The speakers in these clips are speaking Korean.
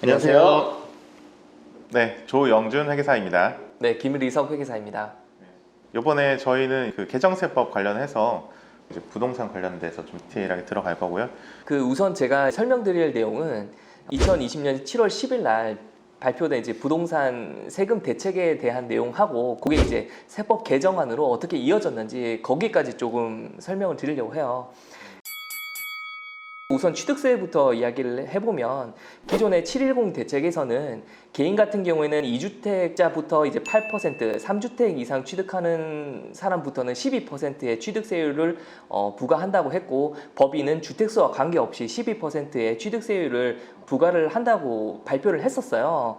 안녕하세요. 네, 조영준 회계사입니다. 네, 김리석 회계사입니다. 이번에 저희는 그 개정세법 관련해서 이제 부동산 관련돼서 좀 디테일하게 들어갈 거고요. 그 우선 제가 설명드릴 내용은 2020년 7월 10일 날 발표된 이제 부동산 세금 대책에 대한 내용하고 그게 이제 세법 개정안으로 어떻게 이어졌는지 거기까지 조금 설명을 드리려고 해요. 우선 취득세부터 이야기를 해보면 기존의 710 대책에서는 개인 같은 경우에는 2주택자부터 이제 8%, 3주택 이상 취득하는 사람부터는 12%의 취득세율을 어, 부과한다고 했고 법인은 주택수와 관계없이 12%의 취득세율을 부과를 한다고 발표를 했었어요.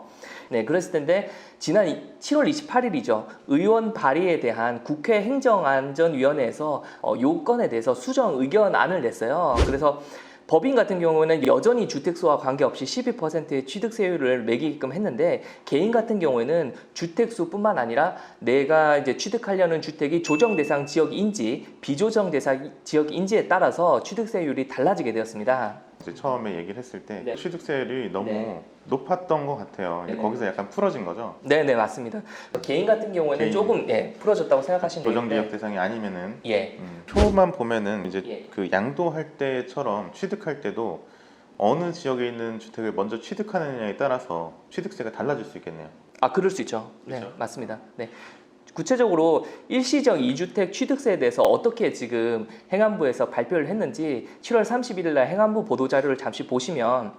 네, 그랬을 텐데 지난 이- 7월 28일이죠. 의원 발의에 대한 국회 행정안전위원회에서 어, 요건에 대해서 수정 의견안을 냈어요. 그래서 법인 같은 경우는 여전히 주택수와 관계없이 12%의 취득세율을 매기게끔 했는데 개인 같은 경우에는 주택수뿐만 아니라 내가 이제 취득하려는 주택이 조정 대상 지역인지 비조정 대상 지역인지에 따라서 취득세율이 달라지게 되었습니다. 이제 처음에 얘기를 했을 때 네. 취득세율이 너무 네. 높았던 것 같아요. 이제 네. 거기서 약간 풀어진 거죠. 네, 네 맞습니다. 개인 같은 경우에는 개인. 조금 예, 풀어졌다고 생각하시면 조정 지역 되는데 대상이 아니면은 예, 음, 표만 보면은 이제 예. 그 양도할 때처럼 취득할 때도 어느 지역에 있는 주택을 먼저 취득하느냐에 따라서 취득세가 달라질 수 있겠네요. 아 그럴 수 있죠. 네, 그렇죠? 맞습니다. 네. 구체적으로 일시적 이주택 취득세에 대해서 어떻게 지금 행안부에서 발표를 했는지 7월 31일 날 행안부 보도 자료를 잠시 보시면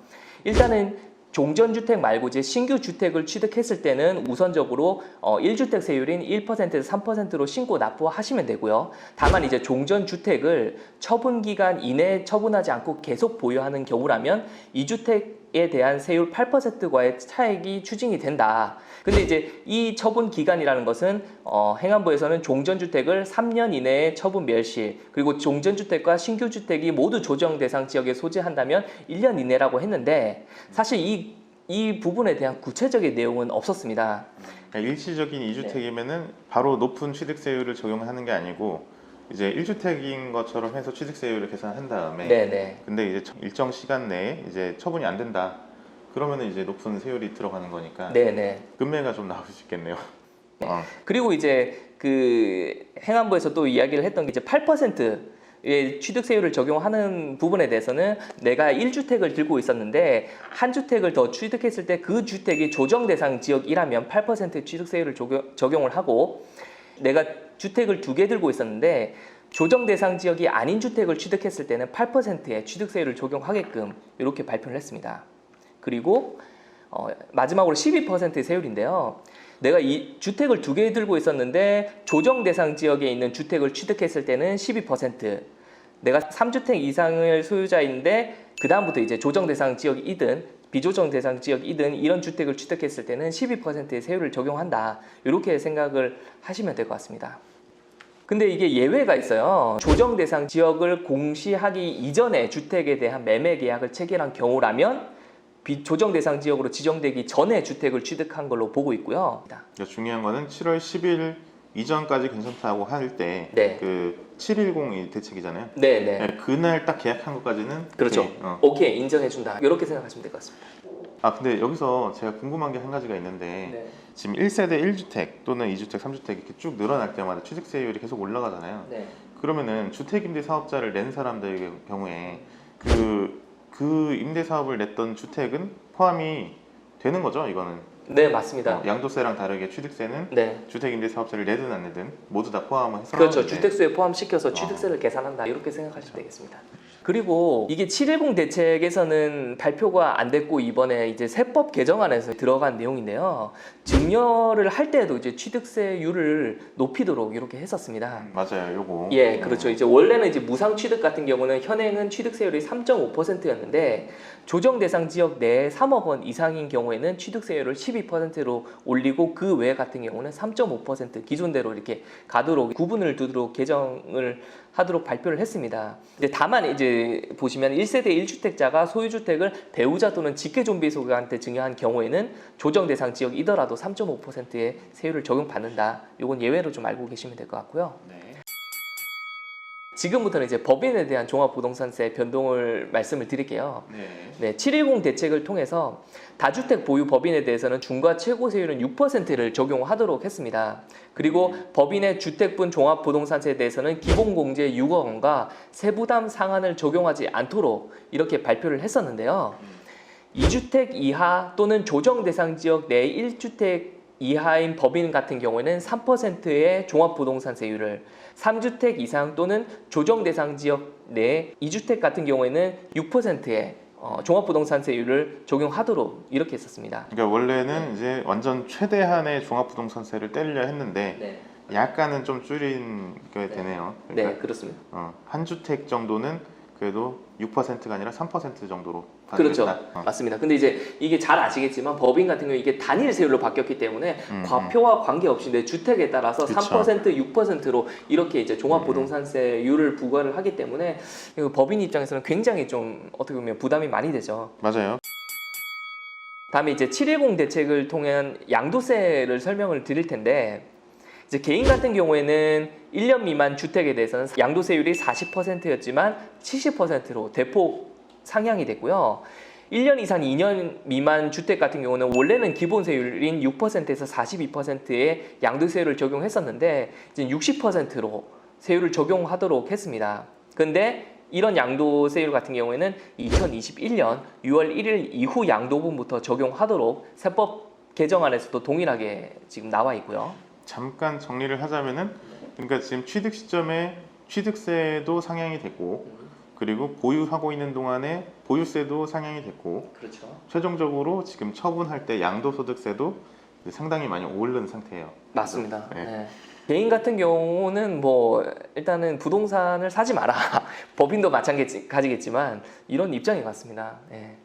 일단은 종전주택 말고 이제 신규 주택을 취득했을 때는 우선적으로 어 1주택 세율인 1%에서 3%로 신고 납부하시면 되고요. 다만 이제 종전주택을 처분 기간 이내에 처분하지 않고 계속 보유하는 경우라면 2주택에 대한 세율 8%과의 차액이 추징이 된다. 근데 이제 이 처분 기간이라는 것은 어, 행안부에서는 종전주택을 3년 이내에 처분 멸실 그리고 종전주택과 신규주택이 모두 조정 대상 지역에 소재한다면 1년 이내라고 했는데 사실 이, 이 부분에 대한 구체적인 내용은 없었습니다. 그러니까 일시적인 네. 2주택이면은 바로 높은 취득세율을 적용하는 게 아니고 이제 1주택인 것처럼 해서 취득세율을 계산한 다음에 네네. 근데 이제 처- 일정 시간 내에 이제 처분이 안 된다. 그러면은 이제 높은 세율이 들어가는 거니까 네네. 금매가 좀 나올 수 있겠네요. 어, 그리고 이제 그 행안부에서 또 이야기를 했던 게 이제 8%의 취득세율을 적용하는 부분에 대해서는 내가 1주택을 들고 있었는데 한 주택을 더 취득했을 때 그 주택이 조정 대상 지역이라면 8% 취득세율을 적용, 적용을 하고 내가 주택을 두 개 들고 있었는데 조정 대상 지역이 아닌 주택을 취득했을 때는 8%의 취득세율을 적용하게끔 이렇게 발표를 했습니다. 그리고 어, 마지막으로 12%의 세율인데요. 내가 이 주택을 두 개 들고 있었는데 조정 대상 지역에 있는 주택을 취득했을 때는 12%, 내가 3주택 이상을 소유자인데 그 다음부터 이제 조정 대상 지역이든 비조정 대상 지역이든 이런 주택을 취득했을 때는 12%의 세율을 적용한다. 이렇게 생각을 하시면 될 것 같습니다. 근데 이게 예외가 있어요. 조정 대상 지역을 공시하기 이전에 주택에 대한 매매 계약을 체결한 경우라면 비 조정 대상 지역으로 지정되기 전에 주택을 취득한 걸로 보고 있고요. 그러니까 중요한 거는 7월 10일 이전까지 괜찮다고 할때 네. 그 710이 대책이잖아요. 네, 네. 네, 그날 딱 계약한 것까지는 그렇죠. 오케이. 어. 오케이, 인정해준다. 이렇게 생각하시면 될 것 같습니다. 아 근데 여기서 제가 궁금한 게 한 가지가 있는데 네. 지금 1세대 1주택 또는 2주택, 3주택 이렇게 쭉 늘어날 때마다 취득세율이 계속 올라가잖아요. 네. 그러면은 주택임대 사업자를 낸 사람들의 경우에 그, 그 임대 사업을 냈던 주택은 포함이 되는 거죠, 이거는. 네, 맞습니다. 어, 양도세랑 다르게 취득세는 네. 주택 임대 사업자를 내든 안 내든 모두 다 포함해서 그렇죠. 하는데 주택수에 포함시켜서 어. 취득세를 계산한다. 이렇게 생각하시면 되겠습니다. 그리고 이게 710 대책에서는 발표가 안 됐고 이번에 이제 세법 개정안에서 들어간 내용인데요. 증여를 할 때도 이제 취득세율을 높이도록 이렇게 했었습니다. 맞아요, 요거. 예, 그렇죠. 이제 원래는 이제 무상 취득 같은 경우는 현행은 취득세율이 3.5%였는데 조정 대상 지역 내에 3억 원 이상인 경우에는 취득세율을 12%로 올리고 그 외 같은 경우는 3.5% 기존대로 이렇게 가도록 구분을 두도록 개정을 하도록 발표를 했습니다. 이제 다만 이제 보시면 1세대 1주택자가 소유주택을 배우자 또는 직계존비속한테 증여한 경우에는 조정 대상 지역이더라도 3.5%의 세율을 적용받는다. 이건 예외로 좀 알고 계시면 될 것 같고요. 네. 지금부터는 이제 법인에 대한 종합부동산세 변동을 말씀을 드릴게요. 네. 네, 710 대책을 통해서 다주택 보유 법인에 대해서는 중과 최고 세율은 6%를 적용하도록 했습니다. 그리고 법인의 주택분 종합부동산세에 대해서는 기본공제 6억 원과 세부담 상한을 적용하지 않도록 이렇게 발표를 했었는데요. 2주택 이하 또는 조정 대상 지역 내 1주택 이하인 법인 같은 경우에는 3%의 종합부동산세율을 3주택 이상 또는 조정 대상 지역 내 2주택 같은 경우에는 6%의 어, 종합부동산세율을 적용하도록 이렇게 했었습니다. 그러니까 원래는 이제 완전 최대한의 종합부동산세를 때리려 했는데 네, 약간은 좀 줄인 게 되네요. 그러니까 네 그렇습니다. 어, 한 주택 정도는 그래도 6%가 아니라 3% 정도로 그렇죠. 어. 맞습니다. 근데 이제 이게 잘 아시겠지만 법인 같은 경우 이게 단일 세율로 바뀌었기 때문에 음, 과표와 관계없이 내 주택에 따라서 그쵸. 3% 6%로 이렇게 이제 종합부동산세율을 부과를 하기 때문에 법인 입장에서는 굉장히 좀 어떻게 보면 부담이 많이 되죠. 맞아요. 다음에 이제 710 대책을 통한 양도세를 설명을 드릴 텐데 이제 개인 같은 경우에는 1년 미만 주택에 대해서는 양도세율이 40%였지만 70%로 대폭 상향이 됐고요. 1년 이상 2년 미만 주택 같은 경우는 원래는 기본 세율인 6%에서 42%의 양도세율을 적용했었는데 이제 60%로 세율을 적용하도록 했습니다. 근데 이런 양도세율 같은 경우에는 2021년 6월 1일 이후 양도분부터 적용하도록 세법 개정안에서도 동일하게 지금 나와 있고요. 잠깐 정리를 하자면은 그러니까 지금 취득 시점에 취득세도 상향이 됐고 그리고 보유하고 있는 동안에 보유세도 상향이 됐고 그렇죠. 최종적으로 지금 처분할 때 양도소득세도 상당히 많이 오른 상태예요. 맞습니다. 네. 네. 개인 같은 경우는 뭐 일단은 부동산을 사지 마라. 법인도 마찬가지겠지만 이런 입장인 것 같습니다. 네.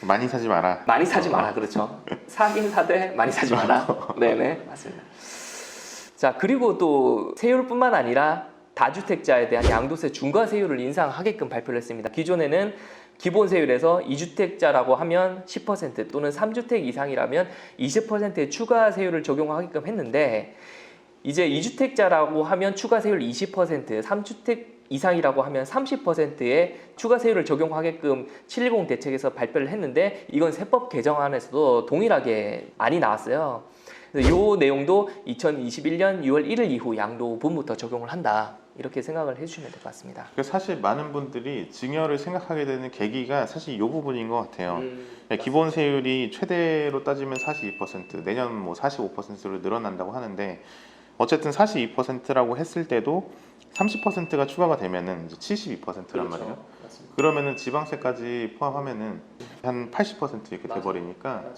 많이 사지 마라. 많이 사지 마라. 그렇죠. 사긴 사되 많이 사지 마라. 네네 맞습니다. 자 그리고 또 세율뿐만 아니라 다주택자에 대한 양도세 중과세율을 인상하게끔 발표를 했습니다. 기존에는 기본 세율에서 2주택자라고 하면 10% 또는 3주택 이상이라면 20%의 추가 세율을 적용하게끔 했는데 이제 2주택자라고 하면 추가 세율 20%, 3주택 이상이라고 하면 30%의 추가 세율을 적용하게끔 710 대책에서 발표를 했는데 이건 세법 개정안에서도 동일하게 많이 나왔어요. 이 내용도 2021년 6월 1일 이후 양도 분부터 적용을 한다. 이렇게 생각을 해주시면 될 것 같습니다. 그 사실 많은 분들이 증여를 생각하게 되는 계기가 사실 이 부분인 것 같아요. 음, 네, 기본 세율이 최대로 따지면 42%, 내년 뭐 45%로 늘어난다고 하는데 어쨌든 42%라고 했을 때도 30%가 추가가 되면은 이제 72%란 그렇죠. 말이에요. 맞습니다. 그러면은 지방세까지 포함하면은 한 80% 이렇게 맞아요. 돼버리니까 맞아요.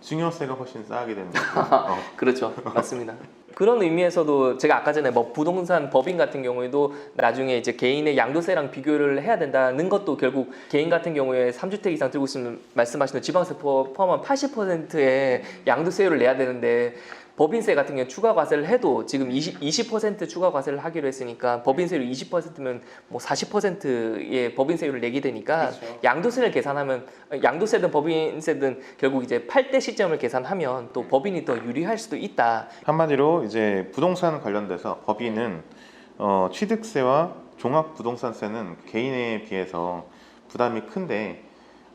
증여세가 훨씬 싸게 되는 거죠. 어. 그렇죠. 맞습니다. 그런 의미에서도 제가 아까 전에 뭐 부동산 법인 같은 경우에도 나중에 이제 개인의 양도세랑 비교를 해야 된다는 것도 결국 개인 같은 경우에 3주택 이상 들고 있으면 말씀하시는 지방세 포- 포함한 80%의 양도세율을 내야 되는데 법인세 같은 경우 추가 과세를 해도 지금 20, 20% 추가 과세를 하기로 했으니까 법인세율 20%면 뭐 40%의 법인세율을 내게 되니까 그렇죠. 양도세를 계산하면 양도세든 법인세든 결국 이제 팔때 시점을 계산하면 또 법인이 더 유리할 수도 있다. 한마디로 이제 부동산 관련돼서 법인은 어, 취득세와 종합부동산세는 개인에 비해서 부담이 큰데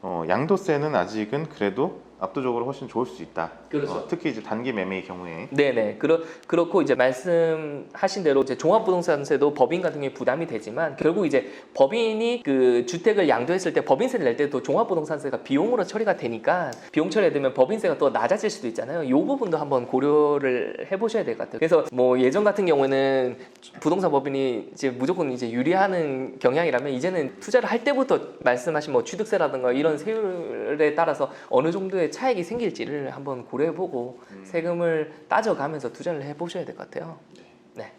어, 양도세는 아직은 그래도 압도적으로 훨씬 좋을 수 있다. 그렇죠. 어, 특히 이제 단기 매매의 경우에 네네. 그렇, 그렇고 이제 말씀하신 대로 이제 종합부동산세도 법인 같은 경우에 부담이 되지만 결국 이제 법인이 그 주택을 양도했을 때 법인세를 낼 때도 종합부동산세가 비용으로 처리가 되니까 비용 처리되면 법인세가 더 낮아질 수도 있잖아요. 이 부분도 한번 고려를 해보셔야 될 것 같아요. 그래서 뭐 예전 같은 경우에는 부동산 법인이 이제 무조건 이제 유리하는 경향이라면 이제는 투자를 할 때부터 말씀하신 뭐 취득세라든가 이런 세율에 따라서 어느 정도의 차익이 생길지를 한번 고려해보고 세금을 따져가면서 투자를 해보셔야 될 것 같아요. 네.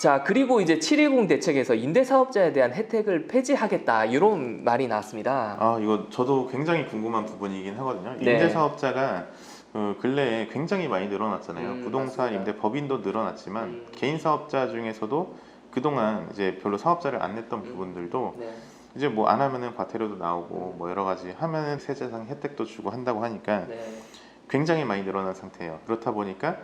자 그리고 이제 710 대책에서 임대사업자에 대한 혜택을 폐지하겠다 이런 말이 나왔습니다. 아 이거 저도 굉장히 궁금한 부분이긴 하거든요. 네. 임대사업자가 그 근래에 굉장히 많이 늘어났잖아요. 음, 부동산 맞습니다. 임대 법인도 늘어났지만 음. 개인 사업자 중에서도 그동안 이제 별로 사업자를 안 냈던 음. 부분들도 네. 이제 뭐 안 하면은 과태료도 나오고 뭐 여러 가지 하면은 세제상 혜택도 주고 한다고 하니까 네. 굉장히 많이 늘어난 상태예요. 그렇다 보니까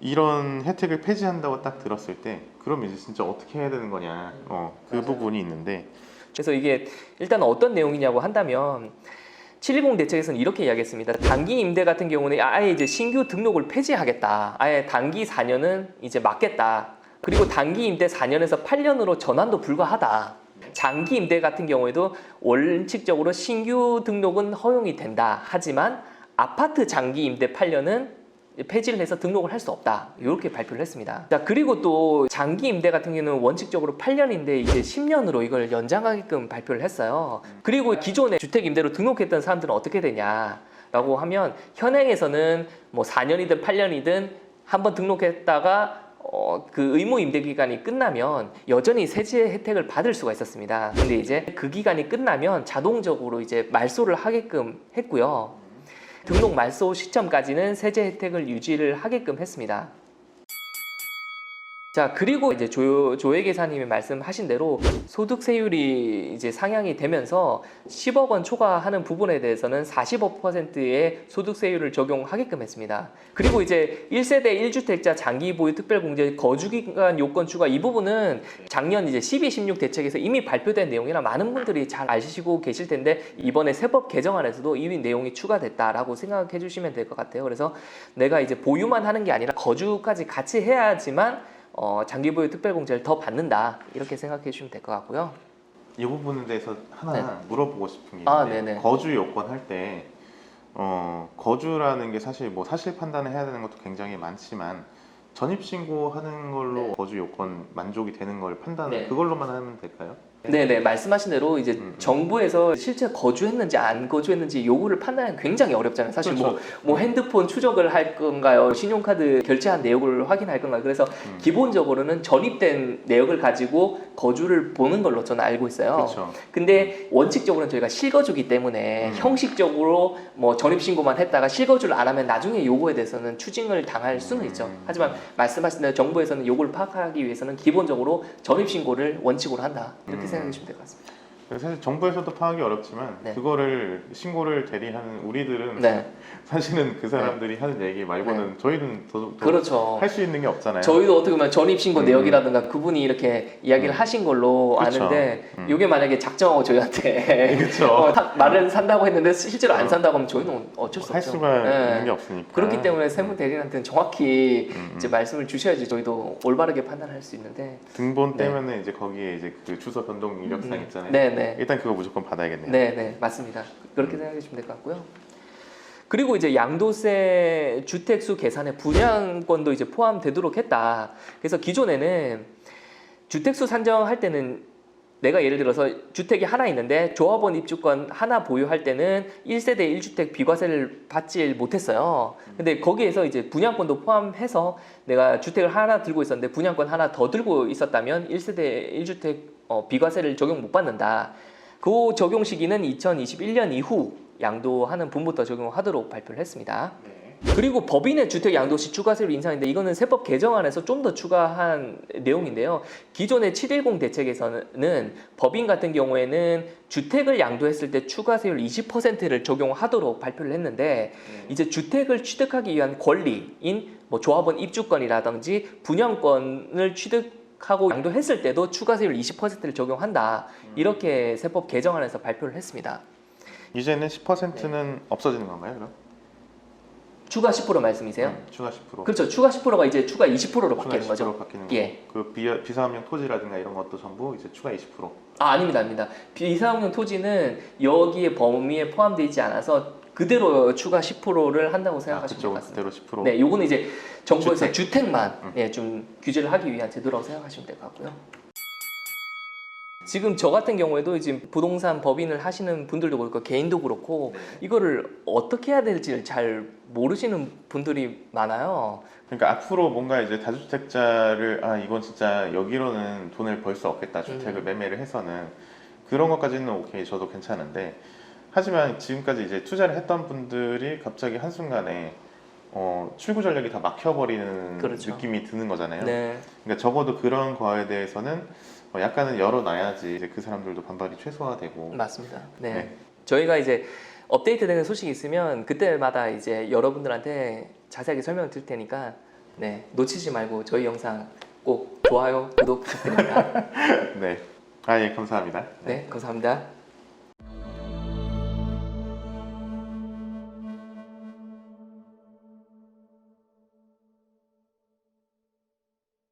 이런 혜택을 폐지한다고 딱 들었을 때 그럼 이제 진짜 어떻게 해야 되는 거냐 어, 그 맞아요. 부분이 있는데 그래서 이게 일단 어떤 내용이냐고 한다면 710 대책에서는 이렇게 이야기했습니다. 단기 임대 같은 경우는 아예 이제 신규 등록을 폐지하겠다. 아예 단기 4년은 이제 막겠다. 그리고 단기 임대 4년에서 8년으로 전환도 불가하다. 장기 임대 같은 경우에도 원칙적으로 신규 등록은 허용이 된다. 하지만 아파트 장기 임대 8년은 폐지를 해서 등록을 할 수 없다. 이렇게 발표를 했습니다. 자, 그리고 또 장기 임대 같은 경우는 원칙적으로 8년인데 이제 10년으로 이걸 연장하게끔 발표를 했어요. 그리고 기존에 주택 임대로 등록했던 사람들은 어떻게 되냐 라고 하면 현행에서는 뭐 4년이든 8년이든 한번 등록했다가 어, 그 의무 임대 기간이 끝나면 여전히 세제 혜택을 받을 수가 있었습니다. 근데 이제 그 기간이 끝나면 자동적으로 이제 말소를 하게끔 했고요. 등록 말소 시점까지는 세제 혜택을 유지를 하게끔 했습니다. 자 그리고 이제 조, 조혜 계사님이 말씀하신 대로 소득세율이 이제 상향이 되면서 10억 원 초과하는 부분에 대해서는 45%의 소득세율을 적용하게끔 했습니다. 그리고 이제 1세대 1주택자 장기 보유 특별공제 거주기간 요건 추가 이 부분은 작년 이제 12, 16 대책에서 이미 발표된 내용이라 많은 분들이 잘 아시고 계실 텐데 이번에 세법 개정안에서도 이 내용이 추가됐다라고 생각해 주시면 될 것 같아요. 그래서 내가 이제 보유만 하는 게 아니라 거주까지 같이 해야지만 어, 장기 보유 특별 공제를 더 받는다 이렇게 생각해 주시면 될 것 같고요. 이 부분에 대해서 하나 네. 물어보고 싶은 게 아, 있는데 네네. 거주 요건 할 때 어, 거주라는 게 사실 뭐 사실 판단을 해야 되는 것도 굉장히 많지만 전입 신고하는 걸로 네. 거주 요건 만족이 되는 걸 판단 네. 그걸로만 하면 될까요? 네네 말씀하신 대로 이제 음. 정부에서 실제 거주했는지 안 거주했는지 요구를 판단하기 굉장히 어렵잖아요. 사실 뭐, 그렇죠. 뭐 핸드폰 추적을 할 건가요? 신용카드 결제한 내역을 확인할 건가요? 그래서 음. 기본적으로는 전입된 내역을 가지고 거주를 보는 걸로 저는 알고 있어요. 그렇죠. 근데 원칙적으로는 저희가 실거주기 때문에 음. 형식적으로 뭐 전입 신고만 했다가 실거주를 안 하면 나중에 요거에 대해서는 추징을 당할 수는 음. 있죠. 하지만 말씀하신 대로 정부에서는 요걸 파악하기 위해서는 기본적으로 전입 신고를 원칙으로 한다. 이렇게 음. 생각해 주시면 될 것 같습니다. 그래서 사실 정부에서도 파악이 어렵지만 네. 그거를 신고를 대리하는 우리들은 네. 사실은 그 사람들이 하는 얘기 말고는 저희는 그렇죠. 할 수 있는 게 없잖아요. 저희도 어떻게 보면 전입 신고 음. 내역이라든가 그분이 이렇게 이야기를 음. 하신 걸로 그렇죠. 아는데 음. 이게 만약에 작정하고 저희한테 그렇죠. 어, 사- 말을 산다고 했는데 실제로 안 어. 산다고 하면 저희는 어쩔 수 할 없죠. 수가 네. 있는 게 없으니까. 그렇기 때문에 세무 대리인한테는 정확히 음, 음. 이제 말씀을 주셔야지 저희도 올바르게 판단할 수 있는데. 등본 네. 떼면은 이제 거기에 이제 그 주소 변동 이력상 음. 있잖아요. 네네. 일단 그거 무조건 받아야겠네요. 네, 네, 맞습니다. 그렇게 음. 생각해 주시면 될 것 같고요. 그리고 이제 양도세 주택수 계산에 분양권도 이제 포함되도록 했다. 그래서 기존에는 주택수 산정할 때는 내가 예를 들어서 주택이 하나 있는데 조합원 입주권 하나 보유할 때는 1세대 1주택 비과세를 받지 못했어요. 근데 거기에서 이제 분양권도 포함해서 내가 주택을 하나 들고 있었는데 분양권 하나 더 들고 있었다면 1세대 1주택 어, 비과세를 적용 못 받는다. 그 적용 시기는 2021년 이후 양도하는 분부터 적용하도록 발표를 했습니다. 그리고 법인의 주택 양도시 추가세율 인상인데 이거는 세법 개정안에서 좀 더 추가한 내용인데요. 기존의 710 대책에서는 법인 같은 경우에는 주택을 양도했을 때 추가세율 20%를 적용하도록 발표를 했는데 이제 주택을 취득하기 위한 권리인 뭐 조합원 입주권이라든지 분양권을 취득 하고 양도했을 때도 추가세율 20%를 적용한다. 이렇게 세법 개정안에서 발표를 했습니다. 이제는 10%는 없어지는 건가요, 그럼? 추가 10% 말씀이세요? 음, 추가 10%. 그렇죠. 추가 10%가 이제 추가 20%로 추가 바뀌는 10% 거죠. 바뀌는 예. 거. 그 비, 비사업용 토지라든가 이런 것도 전부 이제 추가 20%. 아, 아닙니다, 아닙니다. 비사업용 토지는 여기에 범위에 포함되어 있지 않아서 그대로 추가 10%를 한다고 아, 생각하시면 될것 그쪽은 같습니다. 그대로 10%. 네, 요거는 이제 정부에서 주택. 주택. 만 음. 예, 좀 규제를 하기 위한 제도라고 생각하시면 될 것 같고요. 지금 저 같은 경우에도 지금 부동산 법인을 하시는 분들도 그렇고 개인도 그렇고 이거를 어떻게 해야 될지를 잘 모르시는 분들이 많아요. 그러니까 앞으로 뭔가 이제 다주택자를 아 이건 진짜 여기로는 돈을 벌 수 없겠다 주택을 음. 매매를 해서는 그런 것까지는 오케이 저도 괜찮은데 하지만 지금까지 이제 투자를 했던 분들이 갑자기 한 순간에 어, 출구 전력이 다 막혀버리는 그렇죠. 느낌이 드는 거잖아요. 네. 그러니까 적어도 그런 거에 대해서는 어, 약간은 열어놔야지 이제 그 사람들도 반발이 최소화되고 맞습니다. 네. 네. 저희가 이제 업데이트되는 소식이 있으면 그때마다 이제 여러분들한테 자세하게 설명을 드릴 테니까 네, 놓치지 말고 저희 영상 꼭 좋아요, 구독 부탁드립니다. 네. 아, 예, 감사합니다. 네, 감사합니다.